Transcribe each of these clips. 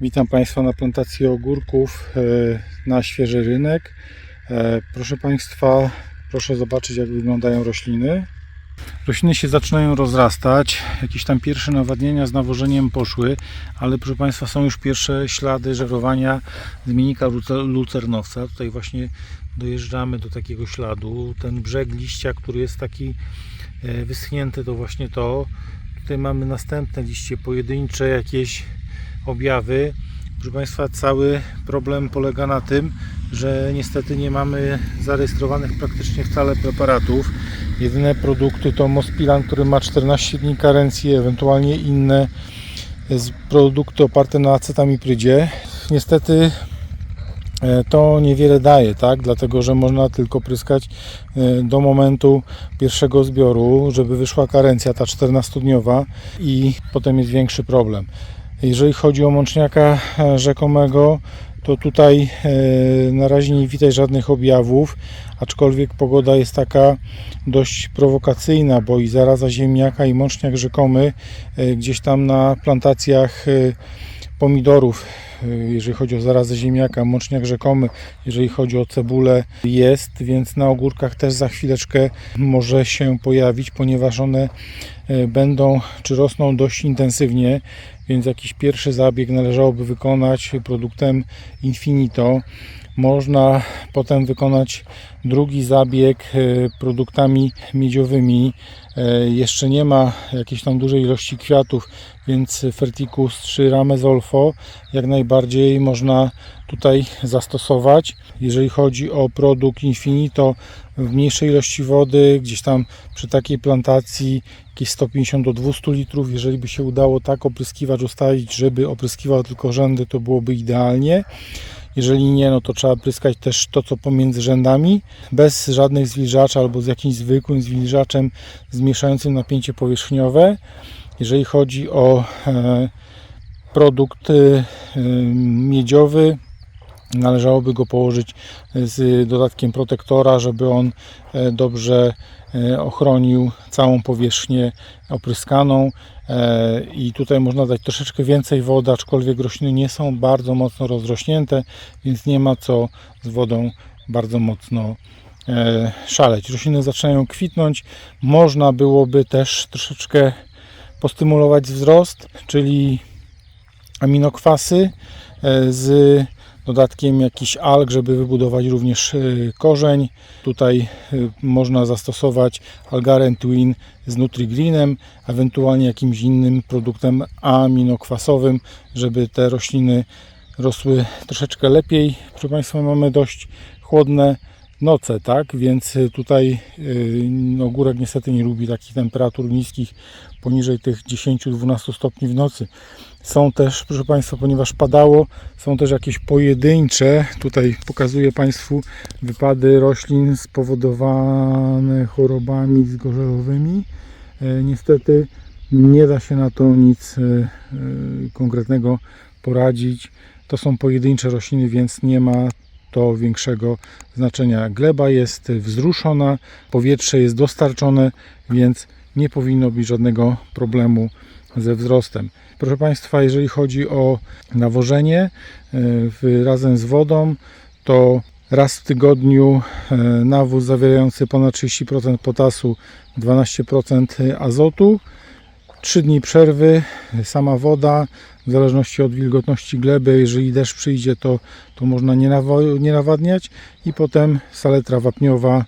Witam Państwa na plantacji ogórków e, na świeży rynek. E, Proszę Państwa, proszę zobaczyć jak wyglądają rośliny. Rośliny się zaczynają rozrastać, jakieś tam pierwsze nawadnienia z nawożeniem poszły, ale proszę Państwa są już pierwsze ślady żerowania zmiennika luce- lucernowca. Tutaj właśnie dojeżdżamy do takiego śladu. Ten brzeg liścia, który jest taki e, wyschnięty, to właśnie to. Tutaj mamy następne liście pojedyncze, jakieś objawy. Proszę Państwa, cały problem polega na tym, że niestety nie mamy zarejestrowanych praktycznie wcale preparatów. Jedyne produkty to Mospilan, który ma 14 dni karencji, ewentualnie inne z- produkty oparte na acetamiprydzie. Niestety e, to niewiele daje, tak? Dlatego, że można tylko pryskać e, do momentu pierwszego zbioru, żeby wyszła karencja ta 14-dniowa i potem jest większy problem. Jeżeli chodzi o mączniaka e, rzekomego, to tutaj e, na razie nie widać żadnych objawów, aczkolwiek pogoda jest taka dość prowokacyjna, bo i zaraza ziemniaka i mączniak rzekomy e, gdzieś tam na plantacjach pomidorów, jeżeli chodzi o zarazę ziemniaka, mączniak rzekomy, jeżeli chodzi o cebulę jest, więc na ogórkach też za chwileczkę może się pojawić, ponieważ one e, będą czy rosną dość intensywnie, więc jakiś pierwszy zabieg należałoby wykonać produktem Infinito. Można potem wykonać drugi zabieg e, produktami miedziowymi. Jeszcze nie ma jakiejś tam dużej ilości kwiatów, więc Ferticus 3 Ramezolfo jak najbardziej można tutaj zastosować. Jeżeli chodzi o produkt Infinito w mniejszej ilości wody, gdzieś tam przy takiej plantacji jakieś 150 do 200 litrów, jeżeli by się udało tak opryskiwacz ustawić, żeby opryskiwał tylko rzędy, to byłoby idealnie. Jeżeli nie, no to trzeba pryskać też to, co pomiędzy rzędami, bez żadnych zwilżaczy albo z jakimś zwykłym zwilżaczem zmniejszającym napięcie powierzchniowe. Jeżeli chodzi o e, produkt e, miedziowy, należałoby go położyć z dodatkiem protektora, żeby on dobrze ochronił całą powierzchnię opryskaną i tutaj można dać troszeczkę więcej wody, aczkolwiek rośliny nie są bardzo mocno rozrośnięte, więc nie ma co z wodą bardzo mocno szaleć. Rośliny zaczynają kwitnąć. Można byłoby też troszeczkę postymulować wzrost, czyli aminokwasy e, z dodatkiem jakichś alg, żeby wybudować również e, korzeń. Tutaj e, można zastosować Algaren Twin z Nutrigreenem, ewentualnie jakimś innym produktem aminokwasowym, żeby te rośliny rosły troszeczkę lepiej. Proszę Państwa, mamy dość chłodne noce, tak? Więc y, tutaj yy, no, górek niestety nie lubi takich temperatur niskich poniżej tych 10-12 stopni w nocy. Są też, proszę Państwa, ponieważ padało, są też jakieś pojedyncze, tutaj pokazuję Państwu wypady roślin spowodowane chorobami zgorzelowymi. E, Niestety nie da się na to nic e, e, konkretnego poradzić. To są pojedyncze rośliny, więc nie ma to większego znaczenia. Gleba jest wzruszona, powietrze jest dostarczone, więc nie powinno być żadnego problemu ze wzrostem. Proszę Państwa, jeżeli chodzi o nawożenie e, razem z wodą, to raz w tygodniu e, nawóz zawierający ponad 30% potasu, 12% azotu, 3 dni przerwy, sama woda, w zależności od wilgotności gleby, jeżeli deszcz przyjdzie, to, to można nie, nawo- nie nawadniać i potem saletra wapniowa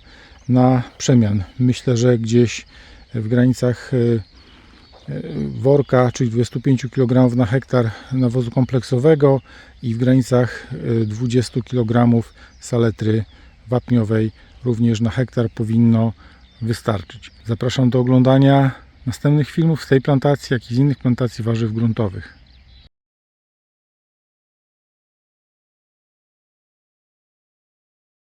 na przemian. Myślę, że gdzieś w granicach e, e, worka, czyli 25 kg na hektar nawozu kompleksowego i w granicach e, 20 kg saletry wapniowej również na hektar powinno wystarczyć. Zapraszam do oglądania następnych filmów z tej plantacji, jak i z innych plantacji warzyw gruntowych.